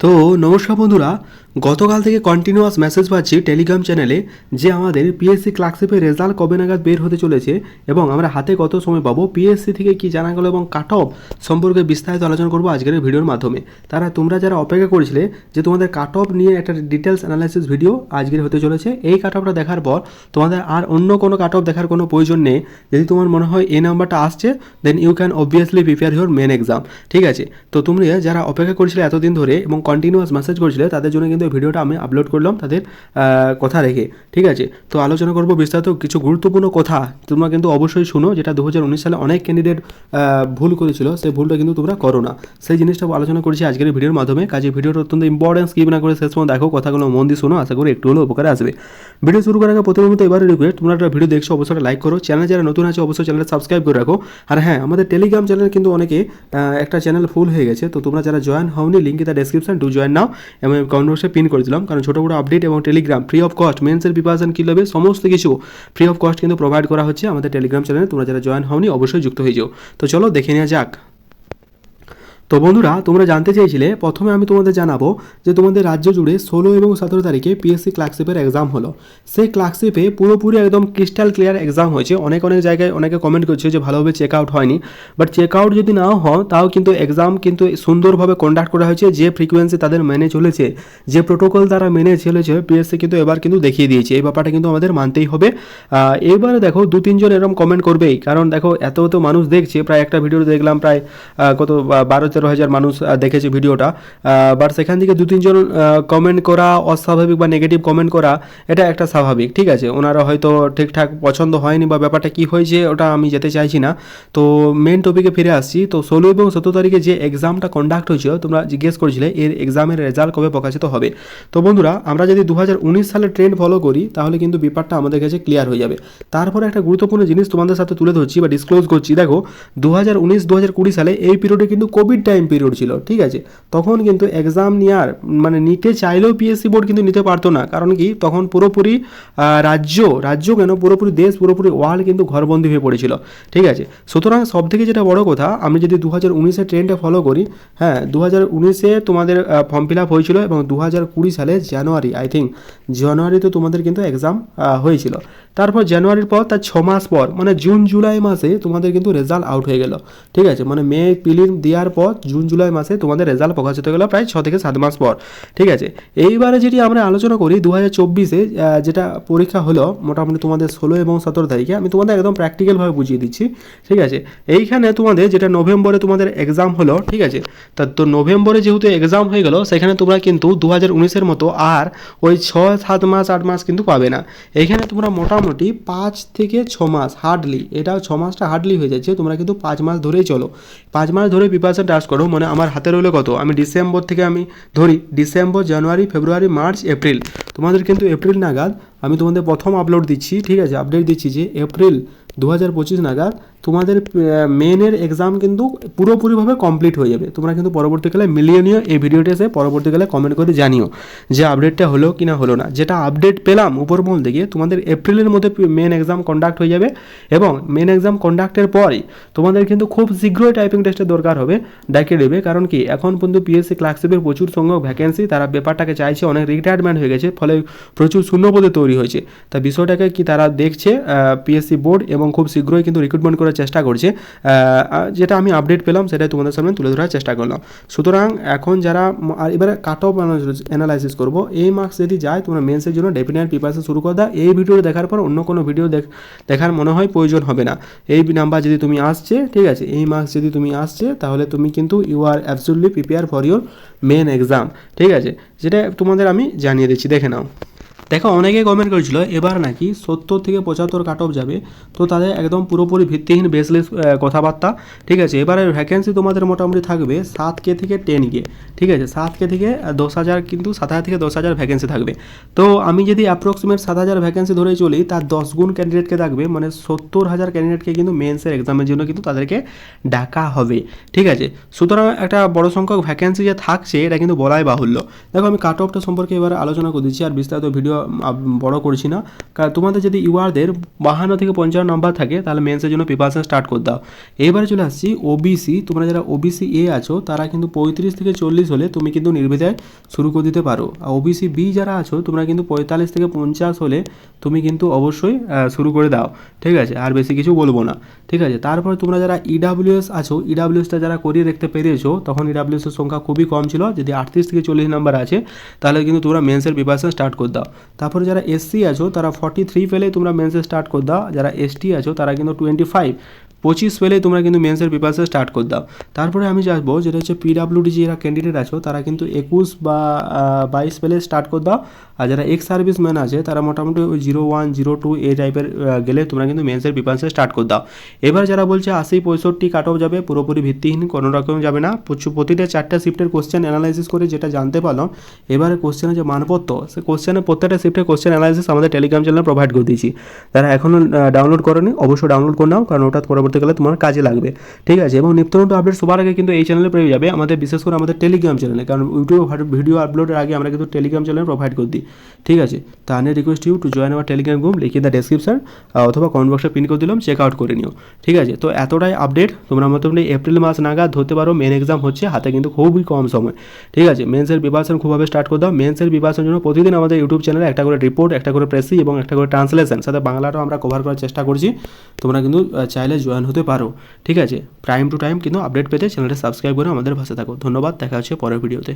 তো নমস্কার বন্ধুরা, গতকাল থেকে কন্টিনিউয়াস মেসেজ পাচ্ছি টেলিগ্রাম চ্যানেলে যে আমাদের পিএসসি ক্লার্কশিপের রেজাল্ট কবে নাগাদ বের হতে চলেছে এবং আমরা হাতে কত সময় পাবো পিএসসি থেকে কি জানা গেল এবং কাট অফ সম্পর্কে বিস্তারিত আলোচনা করব আজকের ভিডিওর মাধ্যমে। তারা তোমরা যারা অপেক্ষা করেছিলে যে তোমাদের কাট অফ নিয়ে একটা ডিটেলস অ্যানালাইসিস ভিডিও আজকের হতে চলেছে, এই কাট অফটা দেখার পর তোমাদের আর অন্য কোনো কাট অফ দেখার কোনো প্রয়োজন নেই। যদি তোমার মনে হয় এই নাম্বারটা আসছে then you can obviously prepare your main exam ঠিক আছে? তো তোমরা যারা অপেক্ষা করেছিলে এতদিন ধরে এবং কন্টিনিউয়াস মেসেজ করেছিলে, তাদের জন্য কিন্তু এই ভিডিওটা আমি আপলোড করলাম তাদের কথা রেখে, ঠিক আছে? তো আলোচনা করব বিস্তারিত কিছু গুরুত্বপূর্ণ কথা, তোমরা কিন্তু অবশ্যই শুনো, যেটা দু হাজার উনিশ সালে অনেক ক্যান্ডিডেট ভুল করেছিল, সেই ভুলটা কিন্তু তোমরা করো না। সেই জিনিসটা আলোচনা করেছি আজকের ভিডিওর মাধ্যমে, কাজে ভিডিওটা অত্যন্ত ইম্পর্টেন্ট স্কিপ না করে শেষ পর্যন্ত দেখো, কথাগুলো মন দিয়ে শোনো, আশা করি একটু হলেও উপকারে আসবে। ভিডিও শুরু করার আগে প্রথমে মতো এবারে রিকোয়েস্ট তোমরা একটা ভিডিও দেখছ, অবশ্যই লাইক করো। চ্যানেল যারা নতুন আছে, অবশ্যই চ্যানেলটা সাবস্ক্রাইব করে রাখো। আর হ্যাঁ আমাদের টেলিগ্রাম চ্যানেল কিন্তু অনেকে একটা চ্যানেল ফুল হয়ে গেছে, তো তোমরা যারা জয়েন হওনি link the description to join now এবং কমেন্ট বক্সে পিন করে দিলাম কারণ ছোটো বড়ো আপডেট এবং টেলিগ্রাম ফ্রি অফ কস্ট মেন্সের প্রিপারেশন কী হবে, সমস্ত কিছু ফ্রি অফ কস্ট কিন্তু প্রোভাইড করা হচ্ছে আমাদের টেলিগ্রাম চ্যানেলে তোমরা যারা জয়েন হওনি, অবশ্যই যুক্ত হয়ে যাও। তো চলো, দেখে নেওয়া যাক। তো বন্ধুরা, তোমরা জানতে চেয়েছিলে, প্রথমে আমি তোমাদের জানাব যে তোমাদের রাজ্য জুড়ে ষোলো এবং সতেরো তারিখে পিএসসি ক্লার্কশিপের এক্সাম হলো। সেই ক্লার্কশিপে পুরোপুরি একদম ক্রিস্টাল ক্লিয়ার এক্সাম হয়েছে। অনেক অনেক জায়গায় অনেকে কমেন্ট করছে যে ভালোভাবে চেক আউট হয়নি। বাট চেক আউট যদি নাও হয় তাও কিন্তু এক্সাম কিন্তু সুন্দরভাবে কন্ডাক্ট করা হয়েছে। যে ফ্রিকোয়েন্সি তাদের মেনে চলেছে, যে প্রোটোকল তারা মেনে চলেছে পিএসসি কিন্তু এবার কিন্তু দেখিয়ে দিয়েছে। এই ব্যাপারটা কিন্তু আমাদের মানতেই হবে। এবারে দেখো দু তিনজন এরকম কমেন্ট করবেই। কারণ দেখো, এত তো মানুষ দেখছে। প্রায় একটা ভিডিও দেখলাম, প্রায় কত বারো তেরো হাজার মানুষ দেখেছে ভিডিওটা। বাট সেখান থেকে দু তিনজন কমেন্ট করা অস্বাভাবিক বা নেগেটিভ কমেন্ট করা, এটা একটা স্বাভাবিক, ঠিক আছে? ওনারা হয়তো ঠিকঠাক পছন্দ হয়নি বা ব্যাপারটা কি হয়েছে, ওটা আমি যেতে চাইছি না। তো মেন টপিকে ফিরে আসছি। তো ষোলো এবং সতেরো তারিখে যে এক্সামটা কন্ডাক্ট হয়েছিল, তোমরা জিজ্ঞেস করেছিলে, এর এক্সামের রেজাল্ট কবে প্রকাশিত হবে? তো বন্ধুরা, আমরা যদি দু হাজার উনিশ সালে ট্রেন্ড ফলো করি, তাহলে কিন্তু ব্যাপারটা আমাদের কাছে ক্লিয়ার হয়ে যাবে। তারপরে একটা গুরুত্বপূর্ণ জিনিস তোমাদের সাথে তুলে ধরছি বা ডিসক্লোজ করছি। দেখো দু হাজার উনিশ দু হাজার কুড়ি সালে এই পিরিয়ডে কিন্তু কোভিড টাইম পিরিয়ড ছিল, ঠিক আছে? তখন কিন্তু এক্সাম নেওয়ার মানে নিতে চাইলেও পিএসসি বোর্ড কিন্তু নিতে পারতো না। কারণ কি? তখন পুরোপুরি রাজ্য রাজ্য কেন? পুরোপুরি দেশ, পুরোপুরি ওয়ার্ল্ড কিন্তু ঘরবন্দি হয়ে পড়েছিল, ঠিক আছে? সুতরাং সব থেকে যেটা বড় কথা, আমি যদি দু হাজার উনিশে ট্রেন্ডে ফলো করি হ্যাঁ দু হাজার উনিশে তোমাদের ফর্ম ফিল আপ হয়েছিল এবং দু হাজার কুড়ি সালে জানুয়ারি আই থিঙ্ক জানুয়ারিতে তোমাদের কিন্তু এক্সাম হয়েছিল। তারপর জানুয়ারির পর, তার ছ মাস পর মানে জুন, জুলাই মাসে তোমাদের কিন্তু রেজাল্ট আউট হয়ে গেল। ঠিক আছে? মানে মে পিলির দেওয়ার পর, জুন, জুলাই মাসে তোমাদের রেজাল্ট প্রকাশিত হয়ে গেল প্রায় ছ থেকে সাত মাস পর। ঠিক আছে? এইবারে যেটি আমরা আলোচনা করি দু হাজার চব্বিশে যেটা পরীক্ষা হলো মোটামুটি তোমাদের ষোলো এবং সতেরো তারিখে, আমি তোমাদের একদম প্র্যাকটিক্যালভাবে বুঝিয়ে দিচ্ছি। ঠিক আছে? এইখানে তোমাদের যেটা নভেম্বরে তোমাদের এক্সাম হলো, ঠিক আছে? তা তো নভেম্বরে যেহেতু এক্সাম হয়ে গেল, সেখানে তোমরা কিন্তু দু হাজার উনিশের মতো আর ওই ছ সাত মাস, আট মাস কিন্তু পাবে না। এইখানে তোমরা মোটামুটি পাঁচ থেকে ছ মাস হার্ডলি এটা ছ মাসটা হার্ডলি হয়ে যাচ্ছে, তোমরা কিন্তু পাঁচ মাস ধরেই চলো। পাঁচ মাস ধরে প্রিপারেশন টাস করো মানে আমার হাতে রইলে কত? আমি ডিসেম্বর থেকে আমি ধরি December January February March April তোমাদের কিন্তু এপ্রিল নাগাদ আমি তোমাদের প্রথম আপলোড দিচ্ছি, ঠিক আছে? আপডেট দিচ্ছি যে এপ্রিল দু হাজার পঁচিশ নাগাদ তোমাদের মেনের এক্সাম কিন্তু পুরোপুরিভাবে কমপ্লিট হয়ে যাবে। তোমরা কিন্তু পরবর্তীকালে মিলিয়ে নিও এই ভিডিওটি এসে পরবর্তীকালে কমেন্ট করে জানিও যে আপডেটটা হলো কি না হলো না। যেটা আপডেট পেলাম উপর উপরমহল থেকে তোমাদের এপ্রিলের মধ্যে মেন এক্সাম কন্ডাক্ট হয়ে যাবে এবং মেন এক্সাম কন্ডাক্টের পরই তোমাদের কিন্তু খুব শীঘ্রই টাইপিং টেস্টের দরকার হবে ডাকে দেবে। কারণ কি, এখন পর্যন্ত পিএসসি ক্লার্কশিপের প্রচুর সংখ্যক ভ্যাকেন্সি তারা ব্যাপারটাকে চাইছে, অনেক রিটায়ারমেন্ট হয়ে গেছে, ফলে প্রচুর শূন্যপদে তৈরি হয়েছে। তা বিষয়টাকে কি তারা দেখছে পিএসসি বোর্ড এবং খুব শীঘ্রই কিন্তু রিক্রুটমেন্ট করার চেষ্টা করছে। যেটা আমি আপডেট পেলাম, সেটাই তোমাদের সামনে তুলে ধরার চেষ্টা করলাম। সুতরাং এখন যারা আর এবারে কাট অফ অ্যানালাইসিস করব, এই মার্কস যদি যায়, তোমরা মেন্সের জন্য ডেফিনেট প্রিপারেশন শুরু করে দাও। এই ভিডিও দেখার পর অন্য কোনো ভিডিও দেখ, দেখার মনে হয় প্রয়োজন হবে না। এই নাম্বার যদি তুমি আসছে, ঠিক আছে, এই মার্কস যদি তুমি আসছে, তাহলে তুমি কিন্তু you are absolutely prepare for your main exam ঠিক আছে? যেটা তোমাদের আমি জানিয়ে দিচ্ছি, দেখে নাও। দেখো, অনেকেই কমেন্ট করেছিল, এবার নাকি সত্তর থেকে পঁচাত্তর কাট অফ যাবে। তো তাদের একদম পুরোপুরি ভিত্তিহীন বেসলেস কথাবার্তা। ঠিক আছে, এবারে ভ্যাকেন্সি তোমাদের মোটামুটি থাকবে সাত কে থেকে টেন কে। ঠিক আছে, সাত কে থেকে দশ হাজার কিন্তু সাত হাজার থেকে দশ হাজার ভ্যাকেন্সি থাকবে। তো আমি যদি অ্যাপ্রক্সিমেট সাত হাজার ভ্যাকেন্সি ধরে চলি, তার দশ গুণ ক্যান্ডিডেটকে থাকবে মানে সত্তর হাজার ক্যান্ডিডেটকে কিন্তু মেন্সের এক্সামের জন্য কিন্তু তাদেরকে ডাকা হবে। ঠিক আছে, সুতরাং একটা বড় সংখ্যক ভ্যাকেন্সি যে থাকছে, এটা কিন্তু বলাই বাহুল্য। দেখো, আমি কাট অফটা সম্পর্কে এবার আলোচনা করে দিচ্ছি, আর বিস্তারিত ভিডিও বড় করছি না। কারণ তোমাদের যদি ইউআরদের বাহান্ন থেকে পঞ্চান্ন নাম্বার থাকে, তাহলে মেন্সের জন্য প্রিপারেশন স্টার্ট করে দাও। এবারে চলে আসছি ওবিসি তোমরা যারা ওবিসি এ আছো, তারা কিন্তু পঁয়ত্রিশ থেকে চল্লিশ হলে তুমি কিন্তু নির্ভেজায় শুরু করে দিতে পারো। আর ওবিসি বি যারা আছো, তোমরা কিন্তু পঁয়তাল্লিশ থেকে পঞ্চাশ হলে তুমি কিন্তু অবশ্যই শুরু করে দাও। ঠিক আছে? আর বেশি কিছু বলব না। ঠিক আছে? তারপর তোমরা যারা ইডাব্লিউএস আছো ইডাব্লিউএসটা যারা করিয়ে দেখতে পেরেছ, তখন ইডাব্লিউএসের সংখ্যা খুবই কম ছিল। যদি আটত্রিশ থেকে চল্লিশ নাম্বার আছে, তাহলে কিন্তু তোমরা মেন্সের প্রিপারেশন স্টার্ট করে দাও। তারপরে যারা এসসি আছো, তারা ফর্টি থ্রি পেলে তোমরা মেন্সে স্টার্ট করে দাও যারা এসটি আছো, তারা কিন্তু টোয়েন্টি ফাইভ পঁচিশ পেলে তোমরা কিন্তু মেন্সের প্রিপারেশন স্টার্ট করে দাও। তারপরে আমি যাব, যেটা হচ্ছে পিডাব্লিউডি যারা ক্যান্ডিডেট আছো, তারা কিন্তু একুশ বা বাইশ পেলে স্টার্ট করে দাও। আর যারা এক্স সার্ভিস ম্যান আছে, তারা মোটামুটি ওই জিরো ওয়ান জিরো টু এই টাইপের গেলে তোমরা কিন্তু মেন্সের প্রিপারেশন স্টার্ট করে দাও। এবার যারা বলছে আশি পঁয়ষট্টি কাট অফ যাবে, পুরোপুরি ভিত্তিহীন, কোনো রকম যাবে না। প্রতিটা চারটা শিফটের কোশ্চেন অ্যানালাইসিস করে যেটা জানতে পারলাম এবারে কোশ্চেনের যে মানপত্র, সে কোশ্চেনের প্রত্যেকটা শিফটের কোশ্চেন অ্যানালাইসিস আমাদের টেলিগ্রাম চ্যানেলে প্রোভাইড করে দিয়েছি। যারা এখনও ডাউনলোড করেনি, অবশ্যই ডাউনলোড করে নাও, কারণ ওটা পরবর্তী গেলে তোমার কাজে লাগবে। ঠিক আছে? এবং নিত্য নতুন আপডেট সবার আগে কিন্তু এই চ্যানেলে পেয়ে যাবে। আমাদের বিশেষ করে আমাদের টেলিগ্রাম চ্যানেলে কারণ ইউটিউব ভিডিও আপলোডের আগে আমরা কিন্তু টেলিগ্রাম চ্যানেল প্রোভাইড করে দিই। ঠিক আছে? তা আমি request you to join our Telegram group লিখে দ্য ডেসক্রিপশন অথবা কমেন্ট বক্সে পিন করে দিলাম চেক আউট করে নিও। ঠিক আছে? তো এতটাই আপডেট তোমরা মোটামুটি এপ্রিল মাস নাগাদ ধরতে পারো মেন এক্সাম হচ্ছে, হাতে কিন্তু খুবই কম সময়। ঠিক আছে? মেন্সের প্রিপারেশন খুবভাবে স্টার্ট করে দাও। মেন্সের প্রিপারেশনের জন্য প্রতিদিন আমাদের ইউটিউব চ্যানেলে একটা করে রিপোর্ট একটা করে প্রেসি এবং একটা করে ট্রান্সলেশন সাথে বাংলাটাও আমরা কভার করার চেষ্টা করছি। তোমরা কিন্তু চাইলে জয়েন হতে পারো। ঠিক আছে? টাইম টু টাইম কিন্তু আপডেট পেতে চ্যানেলটা সাবস্ক্রাইব করে আমাদের ভাষা থাকো। ধন্যবাদ। দেখা হচ্ছে পরের ভিডিওতে